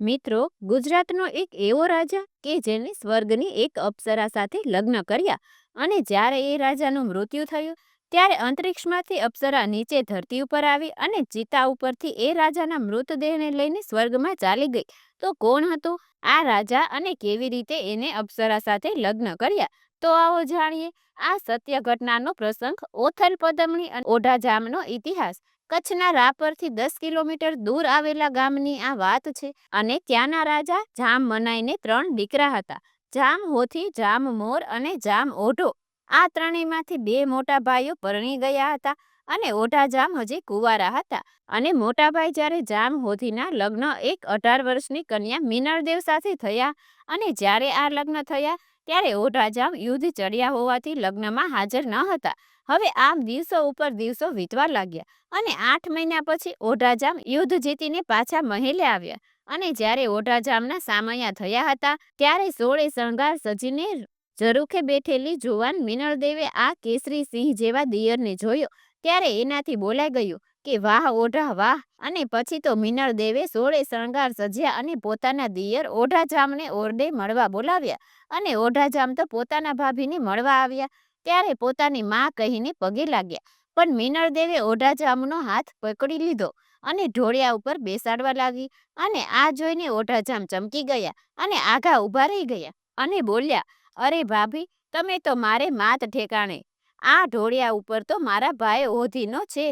મિત્રો, ગુજરાતનો એક એવો રાજા કે જેને સ્વર્ગની એક અપ્સરા સાથે લગ્ન કર્યા અને જ્યારે એ રાજાનું મૃત્યુ થયું, ત્યારે અંતરિક્ષમાંથી અપ્સરા નીચે ધરતી ઉપર આવી અને ચિતા ઉપરથી એ રાજાના મૃતદેહને લઈને સ્વર્ગમાં ચાલી ગઈ. તો કોણ હતું? આ રાજા અને કેવી રીતે એને અપ્સરા સાથે લગ્ન કર્યા? તો આવો જાણીએ. આ સત્ય ઘટનાનો પ્રસંગ ઓથલ પદમણી અને ઓઢાજામનો ઇતિહાસ. કચ્છના રાપરથી દસ કિલોમીટર દૂર આવેલા ગામની આ વાત છે અને ત્યાંના રાજા જામ મનાઈને ત્રણ દીકરા હતા. જામ હોથી જામ મોર અને જામ ઓઢો. આ ત્રણેયમાંથી બે મોટા ભાઈઓ પરણી ગયા હતા અને ઓઢા જામ હજી કુવારા હતા અને મોટા ભાઈ જ્યારે જામ હોથીના લગ્ન એક અઢાર વર્ષની કન્યા મિનળદેવ સાથે થયા અને જ્યારે આ લગ્ન થયા ત્યારે ઓઢા જામ યુદ્ધ ચડ્યા હોવાથી લગ્નમાં હાજર ન હતા. હવે આમ દિવસો ઉપર દિવસો વીતવા લાગ્યા અને આઠ મહિના પછી ઓઢાજામ યુદ્ધ જીતીને પાછા મહેલે આવ્યા. અને જ્યારે ઓઢાજામના સામયા થયા હતા, ત્યારે સોળે શણગાર સજીને જરૂખે બેઠેલી જુવાન મિનળદેવે આ કેસરી સિંહ જેવા દિયરને જોયો. ત્યારે એનાથી બોલાઈ ગયું કે, વાહ, ઓઢા, વાહ! અને પછી તો મિનળ દેવે સોળે શણગાર સજ્યા અને પોતાના દિયર ઓઢાજામને ઓરડે મળવા બોલાવ્યા. અને ઓઢાજામ તો પોતાના ભાભીને મળવા આવ્યા. ત્યારે પોતાની માં કહીને પગે લાગ્યા. પણ મિનળ દેવે ઓઢાજામનો હાથ પકડી લીધો અને ઢોળિયા ઉપર બેસાડવા લાગી અને આ જોઈને ઓઢાજામ ચમકી ગયા અને આઘા ઊભા રહી ગયા અને બોલ્યા, અરે ભાભી, તમે તો મારે માત ઠેકાણે. આ ઢોળિયા ઉપર તો મારા ભાઈ ઓધીનો છે.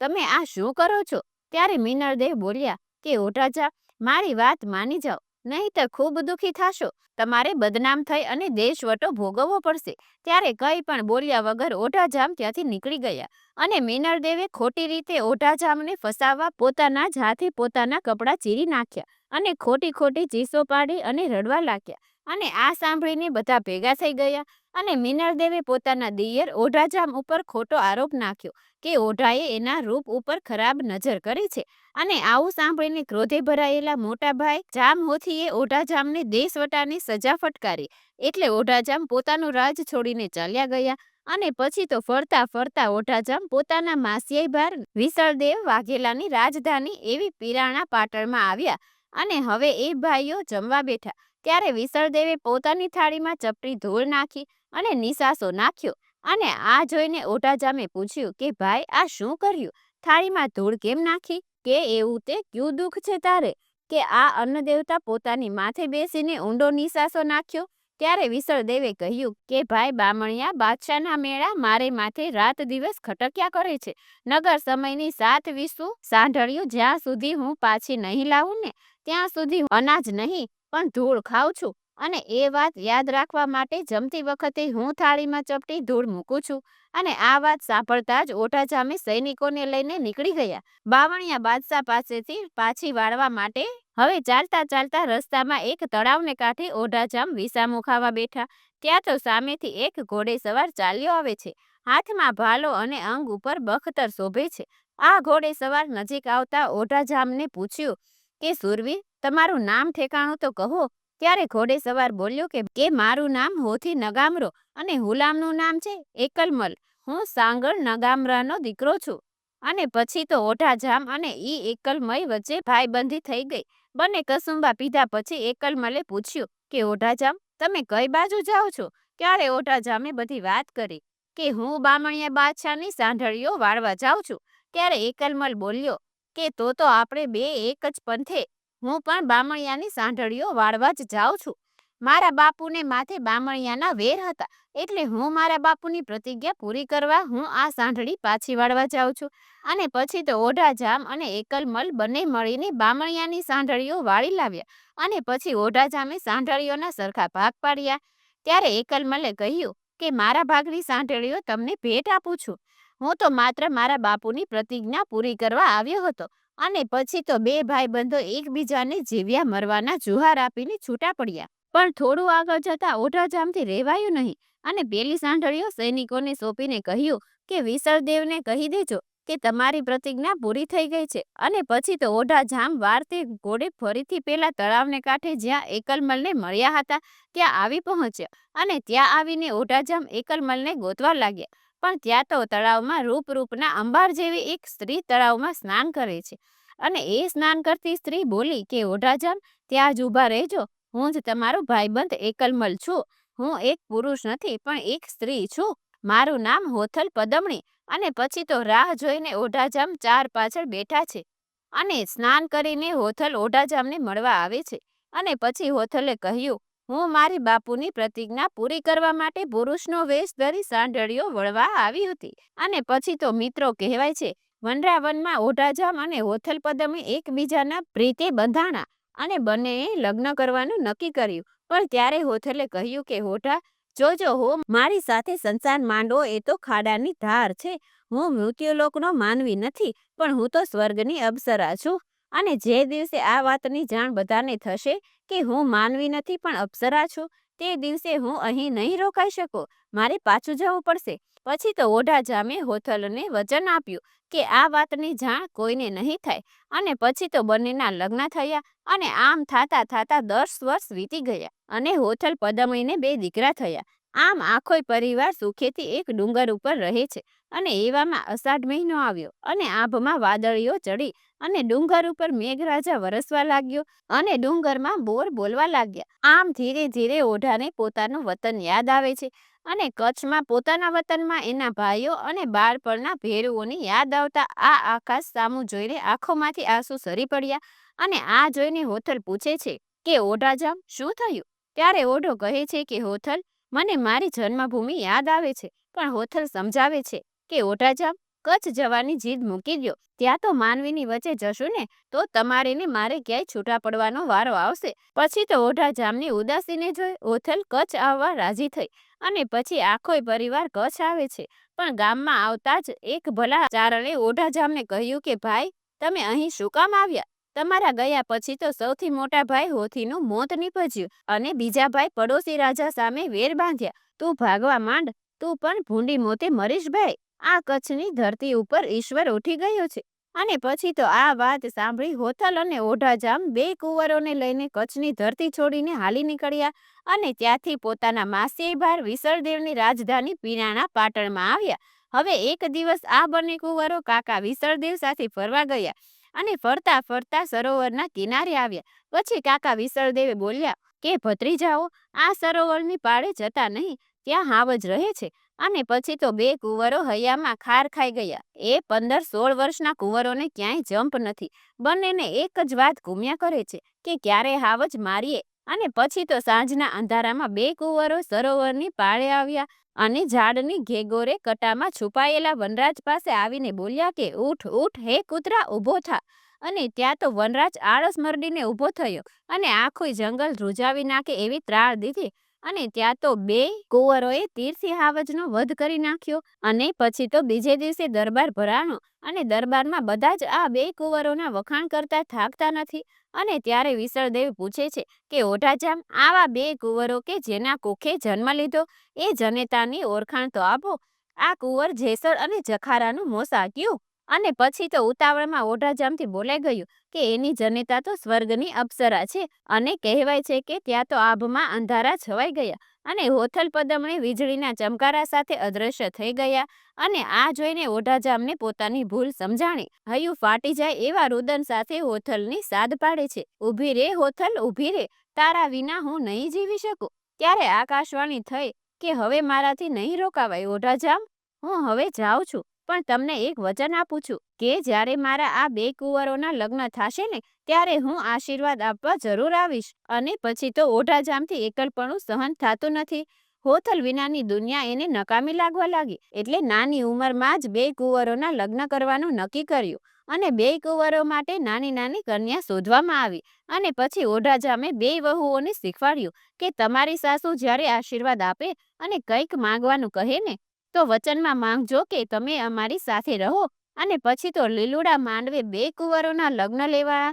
તમે આ શું કરો છો? ત્યારે મિનળદેવ બોલ્યા, કે ઓઢાજા મારી વાત માની જાઓ. નહીં તો ખૂબ દુઃખી થશો. તમારે બદનામ થઈ અને દેશવટો ભોગવવો પડશે. ત્યારે કંઈ પણ બોલ્યા વગર ઓઢાજામ ત્યાંથી નીકળી ગયા અને મિનળદેવે ખોટી રીતે ઓઢાજામને ફસાવવા પોતાના જ પોતાના કપડાં ચીરી નાખ્યા અને ખોટી ખોટી ચીસો પાડી અને રડવા લાગ્યા. અને આ સાંભળીને બધા ભેગા થઈ ગયા. અને મિનળદેવે પોતાના દિયર ઓઢાજામ ઉપર ખોટો આરોપ નાખ્યો કે ઓઢાએ એના રૂપ ઉપર ખરાબ નજર કરી છે. અને આવું સાંભળીને ક્રોધે ભરાયેલા મોટાભાઈ જામહોથીએ જામ હોથીએ ઓઢાજામને દેશવટાની સજા ફટકારી. એટલે ઓઢાજામ પોતાનું રાજ છોડીને ચાલ્યા ગયા અને પછી તો ફરતા ફરતા ઓઢાજામ પોતાના માસિયાઈ ભાર વિસળદેવ વાઘેલાની રાજધાની એવી પિરાણા પાટણમાં આવ્યા. અને હવે એ ભાઈઓ જમવા બેઠા. ત્યારે વિસળદેવે પોતાની થાળીમાં ચપટી ધૂળ નાખી અને નિસાસો નાખ્યો. અને આ જોઈને ઓટાજામે પૂછ્યું કે, ભાઈ, આ શું કર્યું? થાળીમાં ધૂળ કેમ નાખી? કે એવું તે ક્યું દુઃખ છે તારે? કે આ અન્નદેવતા પોતાની માથે બેસીને ઊંડો નિસાસો નાખ્યો? ત્યારે વિસળદેવે કહ્યું કે, ભાઈ, બામણિયા બાદશાહના મેળા મારે માથે રાત દિવસ ખટક્યા કરે છે. નગર સમયની સાત વિસુ સાંઢળ્યું જ્યાં સુધી હું પાછી નહીં લાવું ને, ત્યાં સુધી અનાજ નહીં, પણ ધૂળ ખાઉં છું. અને એ વાત યાદ રાખવા માટે જમતી વખતે હું થાળીમાં ચપટી ધૂળ મૂકું છું અને આ વાત સાંભળતા જ ઓઢાજામે સૈનિકોને લઈને નીકળી ગયા. બાવણિયા બાદશાહ પાસેથી પાછી વાળવા માટે હવે ચાલતા ચાલતા રસ્તામાં એક તળાવને કાંઠે ઓઢાજામ વિસામો ખાવા બેઠા. ત્યાં તો સામેથી એક ઘોડે સવાર ચાલ્યો આવે છે. હાથમાં ભાલો અને અંગ ઉપર બખતર શોભે છે. આ ઘોડે સવાર નજીક આવતા ઓઢાજામને પૂછ્યું કે, સુરવીર, તમારું નામ ઠેકાણું તો કહો. ત્યારે ઘોડે સવાર બોલ્યો કે કે મારું નામ હોથી નગામરો અને હુલામનું નામ છે એકલમલ. હું સાંગળ નગામરાનો દીકરો છું. અને પછી તો ઓઢાજામ અને ઈ એકલમય વચ્ચે ભાઈબંધી થઈ ગઈ. બંને કસુંબા પીધા પછી એકલમલે પૂછ્યું કે, ઓઢાજામ, તમે કઈ બાજુ જાઓ છો? ત્યારે ઓઢાજામે બધી વાત કરી કે, હું બામણિયા બાદશાહની સાંઢળીઓ વાળવા જાઉં છું. ત્યારે એકલમલ બોલ્યો કે, તો તો આપણે બે એક જ પંથે હું પણ બામણિયાની સાંઢળીઓ વાળવા જ જાઉં છું. મારા બાપુને માથે બામણિયાના વેર હતા, એટલે હું મારા બાપુની પ્રતિજ્ઞા પૂરી કરવા હું આ સાંઢળી પાછી વાળવા જાઉં છું. અને પછી તો ઓઢા જામ અને એકલમલ બંને મળીને બામણિયાની સાંઢળીઓ વાળી લાવ્યા અને પછી ઓઢા જામે સાંઢળીઓના સરખા ભાગ પાડ્યા. ત્યારે એકલમલે કહ્યું કે, મારા ભાગની સાંઢળીઓ તમને ભેટ આપું છું. હું તો માત્ર મારા બાપુની પ્રતિજ્ઞા પૂરી કરવા આવ્યો હતો અને પછી તો બે ભાઈબંધો એકબીજાને જીવ્યા મરવાના જુહાર આપીને છૂટા પડ્યા. પણ થોડું આગળ જતા ઓઢાજામથી રેવાયું નહીં અને પેલી સાંઢળીઓ સૈનિકોને સોંપીને કહ્યું કે વિસળદેવને કહી દેજો કે તમારી પ્રતિજ્ઞા પૂરી થઈ ગઈ છે. અને પછી તો ઓઢાજામ વારતે ઘોડે ફરીથી પેલા તળાવને કાંઠે જ્યાં એકલમલને મળ્યા હતા, ત્યાં આવી પહોંચ્યા અને ત્યાં આવીને ઓઢાજામ એકલમલને ગોતવા લાગ્યા. પણ ત્યાં તો તળાવમાં રૂપ રૂપના અંબાર જેવી એક સ્ત્રી તળાવમાં સ્નાન કરે છે. અને એ સ્નાન કરતી સ્ત્રી બોલી કે ઓઢાજામ ત્યાં જ ઊભા રહેજો. હું જ તમારો ભાઈબંધ એકલમલ છું. હું એક પુરુષ નથી, પણ એક સ્ત્રી છું. મારું નામ હોથલ પદમણી અને પછી તો રાહ જોઈને ઓઢાજામ ચાર પાછળ બેઠા છે. અને સ્નાન કરીને હોથલ ઓઢાજામને મળવા આવે છે. અને પછી હોથલે કહ્યું હું મારી બાપુની પ્રતિજ્ઞા પૂરી કરવા માટે પુરુષનો વેશ ધરી સાંઢળીઓ વળવા આવી હતી અને પછી તો મિત્રો કહેવાય છે, વનરાવનમાં ઓઢાજામ અને હોથલ પદમે એકબીજાના પ્રીતે બંધાણા અને બંનેએ લગ્ન કરવાનું નક્કી કર્યું. પણ ત્યારે હોથલે કહ્યું કે, હોઠા, જોજો હો, મારી સાથે સંસાર માંડવો એ તો ખાડાની ધાર છે. હું મૃત્યુલોકનો માનવી નથી, પણ હું તો સ્વર્ગની અપ્સરા છું. અને જે દિવસે આ વાતની જાણ બધાને થશે કે હું માનવી નથી પણ અપ્સરા છું, તે દિવસે હું અહીં નહીં રોકાઈ શકું. મારે પાછું જવું પડશે. પછી તો ઓઢા જામે હોથલને વચન આપ્યું કે આ વાતની જાણ કોઈને નહીં થાય. અને પછી તો બંનેના લગ્ન થયા અને આમ થાતા થાતા દસ વર્ષ વીતી ગયા અને હોથલ પદમણીને બે દીકરા થયા. આમ આખોય પરિવાર સુખેથી એક ડુંગર ઉપર રહે છે. અને એવામાં અષાઢ મહિનો આવ્યો અને આભમાં વાદળીઓ ચડી અને ડુંગર ઉપર મેઘરાજા વરસવા લાગ્યો અને ડુંગરમાં બોર બોલવા લાગ્યા. આમ ધીરે ધીરે ઓઢાને પોતાનું વતન યાદ આવે છે અને કચ્છમાં પોતાના વતનમાં એના ભાઈઓ અને બાળપણના ભેરુઓની યાદ આવતા આ આકાશ સામું જોઈને આંખોમાંથી આંસુ સરી પડ્યા અને આ જોઈને હોથલ પૂછે છે કે, ઓઢાજામ, શું થયું? ત્યારે ઓઢો કહે છે કે, હોથલ, મને મારી જન્મભૂમિ યાદ આવે છે, પણ હોથલ સમજાવે છે. કે ઓઢાજામ કચ્છ જવાની જીદ મૂકી દો ત્યાં તો માનવીની વચ્ચે જશું ને, તો તમારે ને મારે ક્યાંય છૂટા પડવાનો વારો આવશે. પછી તો ઓઢાજામની ઉદાસીને જોઈ ઓથલ કચ્છ આવવા રાજી થઈ અને પછી આખોય પરિવાર કચ્છ આવે છે. પણ ગામમાં આવતા જ એક ભલા ચારણે ઓઢાજામને કહ્યું કે, ભાઈ, તમે અહીં શું કામ આવ્યા? તમારા ગયા પછી તો સૌથી મોટા ભાઈ હોથીનું મોત નીપજ્યું અને બીજા ભાઈ પડોશી રાજા સામે વેર બાંધ્યા. તું ભાગવા માંડ, તું પણ ભૂંડી મોતે મરીશ, ભાઈ. આ કચ્છની ધરતી ઉપર ઈશ્વર ઉઠી ગયો છે. અને પછી તો આ વાત સાંભળી હોથલ અને ઓઢાજામ બે કુંવરોને લઈને કચ્છની ધરતી છોડીને હાલી નીકળ્યા અને ત્યાંથી પોતાના માસીભાર વિસળદેવની રાજધાની પીરાણા પાટણમાં આવ્યા. હવે એક દિવસ આ બંને કુંવરો કાકા વિસળદેવ સાથે ફરવા ગયા અને ફરતા ફરતા સરોવરના કિનારે આવ્યા. પછી કાકા વિસળદેવે બોલ્યા, કે ભત્રીજાઓ, આ સરોવરની પાળે જતા નહીં. ત્યાં હાવ જ રહે છે અને પછી તો બે કુંવરો હૈયામાં ખાર ખાઈ ગયા. એ પંદર સોળ વર્ષના કુંવરોને ક્યાંય જંપ નથી. બંનેને એક જ વાત ગુમ્યા કરે છે કે ક્યારે હાવ જ મારીએ. અને પછી તો સાંજના અંધારામાં બે કુંવરો સરોવરની પાળે આવ્યા અને ઝાડની ઘેગોરે કટામાં છુપાયેલા વનરાજ પાસે આવીને બોલ્યા કે, ઉઠ ઉઠ, હે કૂતરા, ઊભો થા. અને ત્યાં તો વનરાજ આળસ મરડીને ઊભો થયો અને આખું જંગલ ધ્રુજાવી નાખે એવી ત્રાળ દીધી. અને ત્યાં તો બે કુંવરોએ તીરથી હાવજનો વધ કરી નાખ્યો અને પછી તો બીજે દિવસે દરબાર ભરાણો અને દરબારમાં બધા જ આ બે કુંવરોના વખાણ કરતા થાકતા નથી. અને ત્યારે વિસળદેવ પૂછે છે કે, ઓઢાજામ, આવા બે કુંવરો કે જેના કોખે જન્મ લીધો? એ જનેતાની ઓળખાણ તો આપો. આ કુંવર જેસળ અને જખારાનું મોસા ક્યું? અને પછી તો ઉતાવળમાં ઓઢાજામથી બોલાઈ ગયું કે એની જનેતા તો સ્વર્ગની અપ્સરા છે અને કહેવાય છે કે ત્યાં તો આભમાં અંધારા છવાઈ ગયા અને હોથલ પદમણે વીજળીના ચમકારા સાથે અદ્રશ્ય થઈ ગયા અને આ જોઈને ઓઢાજામને પોતાની ભૂલ સમજાણી. હૈયું ફાટી જાય એવા રુદન સાથે હોથલની સાદ પાડે છે. ઊભી રે હોથલ, ઊભી રે. તારા વિના હું નહીં જીવી શકું. ત્યારે આકાશવાણી થઈ કે હવે મારાથી નહીં રોકાવાય ઓઢાજામ? હું હવે જાઉં છું. પણ તમને એક વચન આપું છું કે જ્યારે મારા આ બે કુંવરોના લગ્ન થશે ને, ત્યારે હું આશીર્વાદ આપવા જરૂર આવીશ અને પછી તો ઓઢાજામથી એકલપણું સહન થતું નથી. હોથલ વિનાની દુનિયા એને નકામી લાગવા લાગી એટલે નાની ઉંમરમાં જ બે કુંવરોના લગ્ન કરવાનું નક્કી કર્યું અને બે કુંવરો માટે નાની નાની કન્યા શોધવામાં આવી અને પછી ઓઢાજામે બે વહુઓને શીખવાડ્યું કે તમારી સાસુ જ્યારે આશીર્વાદ આપે અને કંઈક માંગવાનું કહે ને તો વચનમાં માંગજો કે તમે અમારી સાથે રહો અને પછી તો લીલુડા માંડવે બે કુંવરોના લગ્ન લેવા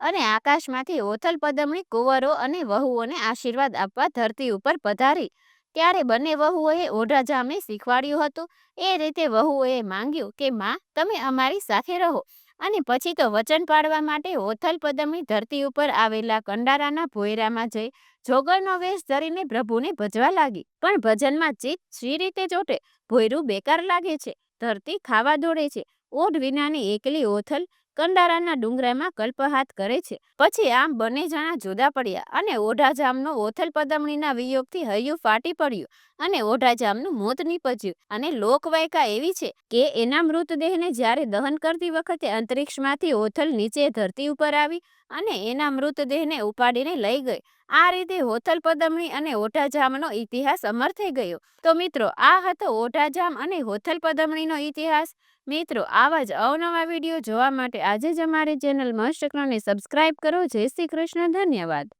અને આકાશમાંથી ઓથલ પદમણી કુંવરો અને વહુઓને આશીર્વાદ આપવા ધરતી ઉપર પધારી. ત્યારે બંને વહુઓએ ઓઢાજામે શીખવાડ્યું હતું. એ રીતે વહુઓએ માંગ્યું કે, માં, તમે અમારી સાથે રહો. અને પછી તો વચન પાડવા માટે ઓથલ પદમની ધરતી ઉપર આવેલા કંડારાના ભોયરામાં જઈ જોગરનો વેશ ધરીને પ્રભુને ભજવા લાગી. પણ ભજનમાં ચિત્ત શી રીતે ચોટે? ભોયરું બેકાર લાગે છે, ધરતી ખાવા દોડે છે, ઓઢ વિનાની એકલી ઓથલ કંડારાના ડુંગરામાં કલ્પહાત કરે છે. પછી આમ બંને જણા જુદા પડ્યા અને ઓઢાજામનો ઓથલ પદમણીના વિયોગથી હૈયું ફાટી પડ્યું. અને ઓઢાજામનું મોત નીપજ્યું. અને લોકવાયકા એવી છે કે એના મૃતદેહને જ્યારે દહન કરતી વખતે અંતરિક્ષમાંથી ઓથલ નીચે ધરતી ઉપર આવી અને એના મૃતદેહને ઉપાડીને લઈ ગઈ. આ રીતે હોથલ પદમણી અને ઓઢાજામનો ઇતિહાસ અમર થઈ ગયો. તો મિત્રો, આ હતો ઓઢાજામ અને હોથલ પદમણીનો ઇતિહાસ. મિત્રો, આવા જ અવનવા વીડિયો જોવા માટે આજે જ અમારી ચેનલ મસ્ત સબસ્ક્રાઇબ કરો. જય શ્રી કૃષ્ણ. ધન્યવાદ.